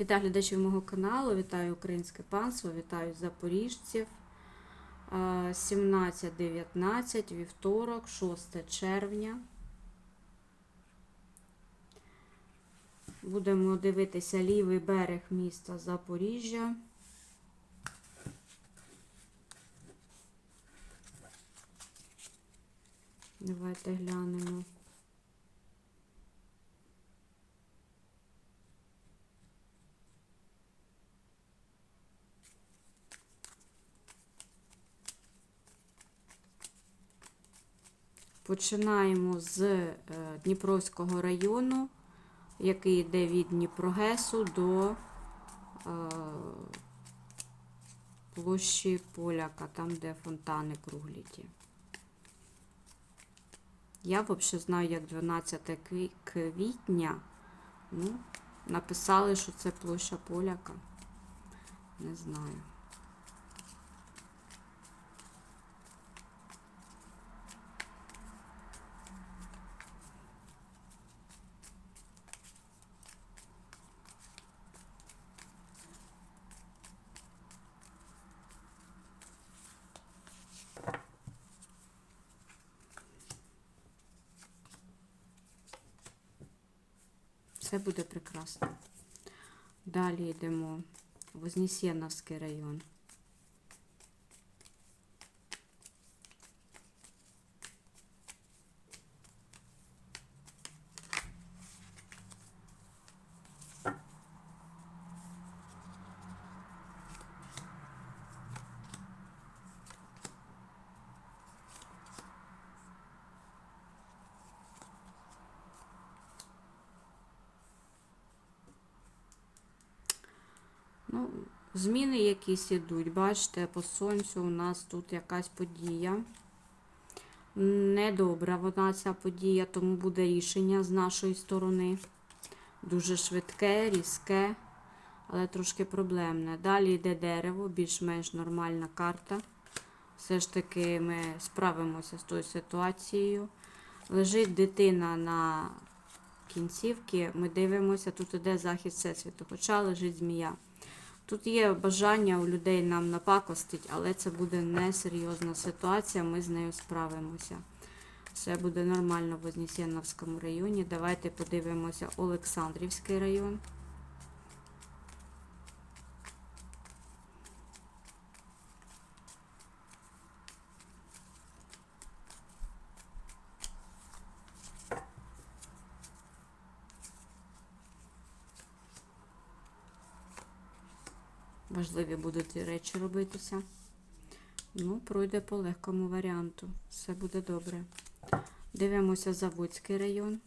Вітаю глядачів мого каналу, вітаю українське панство, вітаю запоріжців. 17-19, вівторок, 6 червня. Будемо дивитися лівий берег міста Запоріжжя. Давайте глянемо. Починаємо з е, Дніпровського району, який йде від Дніпрогесу до е, площі Поляка, там, де фонтани круглі ті. Я взагалі знаю, як 12 кві- квітня. Ну, написали, що це площа Поляка. Не знаю. Все буде прекрасно. Далі йдемо в Вознесеновський район. Ну, зміни якісь ідуть. Бачите, по сонцю у нас тут якась подія. Недобра вона ця подія, тому буде рішення з нашої сторони. Дуже швидке, різке, але трошки проблемне. Далі йде дерево, більш-менш нормальна карта. Все ж таки ми справимося з тою ситуацією. Лежить дитина на кінцівці, ми дивимося, тут іде захід всесвіту, хоча лежить змія. Тут є бажання у людей нам напакостить, але це буде несерйозна ситуація, ми з нею справимося. Все буде нормально в Вознесеновському районі. Давайте подивимося Олександрівський район. Важливі будуть речі робитися. Ну, пройде по легкому варіанту. Все буде добре. Дивимося Заводський район.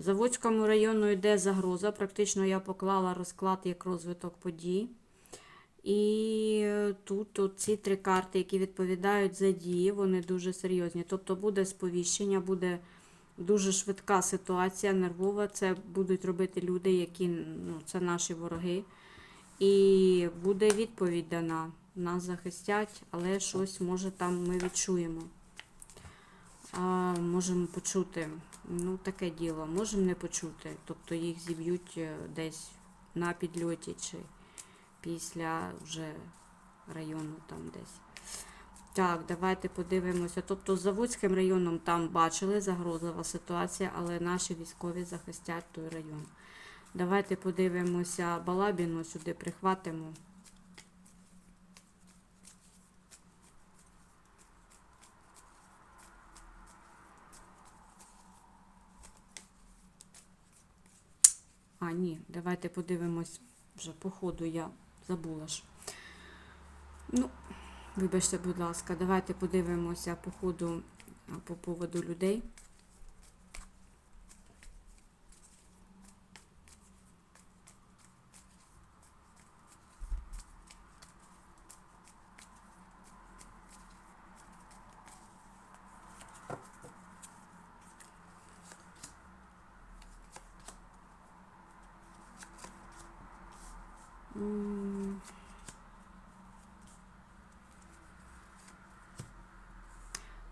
Заводському району йде загроза. Практично я поклала розклад як розвиток подій. І тут ці три карти, які відповідають за дії, вони дуже серйозні. Тобто буде сповіщення, буде дуже швидка ситуація, нервова. Це будуть робити люди, які ну, це наші вороги. І буде відповідь дана. Нас захистять, але щось може там ми відчуємо. А, можемо почути. Ну, таке діло. Можемо не почути. Тобто їх зіб'ють е, десь на підльоті чи після вже району там десь. Так, давайте подивимося. Тобто з Заводським районом там бачили загрозлива ситуація, але наші військові захистять той район. Давайте подивимося Балабіну, сюди прихватимо. А, ні, давайте подивимось. Вже по ходу я забула ж. Ну, вибачте, будь ласка, давайте подивимося по ходу по поводу людей.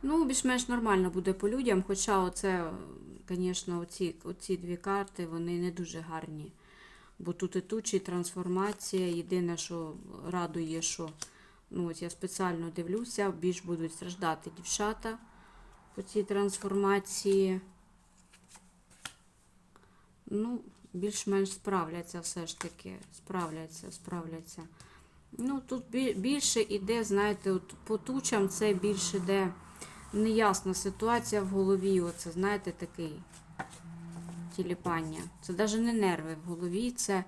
Ну, більш-менш нормально буде по людям, хоча оце, звісно, оці, оці дві карти, вони не дуже гарні. Бо тут і тучі, і трансформація. Єдине, що радує, що ну, от я спеціально дивлюся, більш будуть страждати дівчата по цій трансформації. Ну, більш-менш справляться все ж таки. Справляться, справляться. Ну, тут більше іде, знаєте, от по тучам це більше іде неясна ситуація в голові. Оце, знаєте, такий тіліпання. Це навіть не нерви в голові, це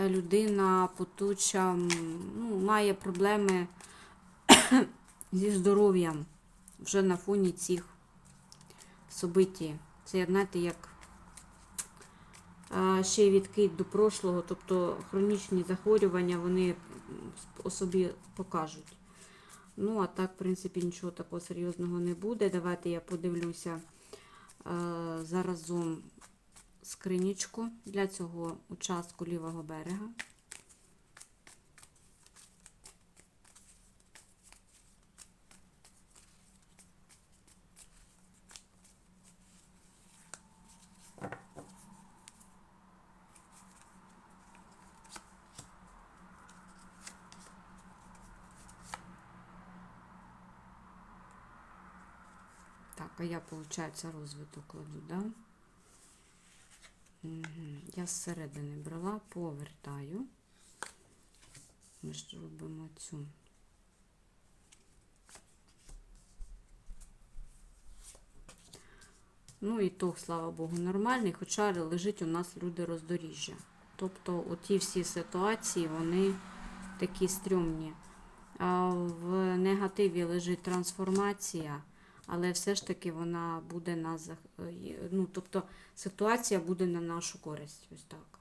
е, людина по тучам ну, має проблеми зі здоров'ям вже на фоні цих собиті. Це, знаєте, як ще й відкид до прошлого, тобто хронічні захворювання вони по покажуть. Ну, а так, в принципі, нічого такого серйозного не буде. Давайте я подивлюся е, заразом скринічку для цього участку лівого берега. Так, а я, виходить, розвиток кладу, да? Угу. Я зсередини брала, повертаю. Ми ж робимо цю. Ну і то, слава Богу, нормальний, хоча лежить у нас люди роздоріжжя. Тобто оті всі ситуації, вони такі стрьомні. А в негативі лежить трансформація, але все ж таки вона буде на е, ну, тобто ситуація буде на нашу користь. Ось так.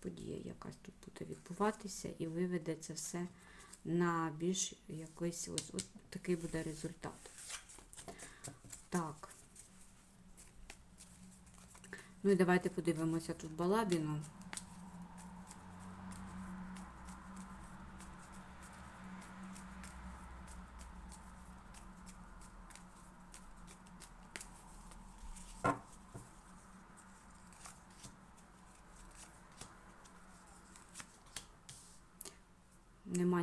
Подія якась тут буде відбуватися і виведе це все на більш якийсь ось, ось такий буде результат. Так. Ну і давайте подивимося тут балабіну.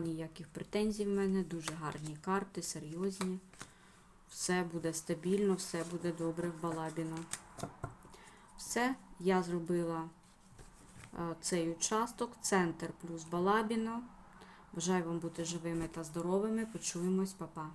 Ніяких претензій в мене, дуже гарні карти, серйозні. Все буде стабільно, все буде добре в Балабіно. Все, я зробила е, цей участок, центр плюс Балабіно. Бажаю вам бути живими та здоровими. Почуємось, па-па.